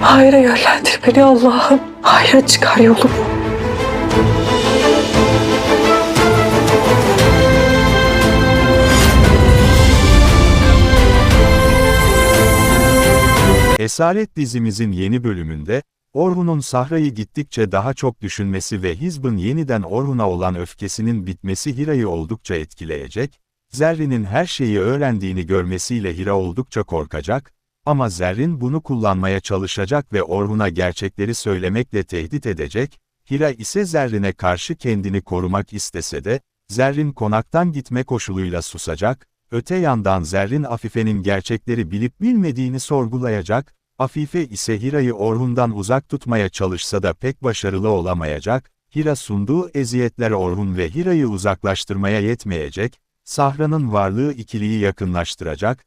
Hayra yönlendir beni Allah'ım. Hayra çıkar yolumu. Esaret dizimizin yeni bölümünde, Orhun'un Sahra'yı gittikçe daha çok düşünmesi ve Hizb'ın yeniden Orhun'a olan öfkesinin bitmesi Hira'yı oldukça etkileyecek, Zerrin'in her şeyi öğrendiğini görmesiyle Hira oldukça korkacak, ama Zerrin bunu kullanmaya çalışacak ve Orhun'a gerçekleri söylemekle tehdit edecek, Hira ise Zerrin'e karşı kendini korumak istese de, Zerrin konaktan gitme koşuluyla susacak, öte yandan Zerrin Afife'nin gerçekleri bilip bilmediğini sorgulayacak, Afife ise Hira'yı Orhun'dan uzak tutmaya çalışsa da pek başarılı olamayacak, Hira sunduğu eziyetler Orhun ve Hira'yı uzaklaştırmaya yetmeyecek, Sahra'nın varlığı ikiliyi yakınlaştıracak,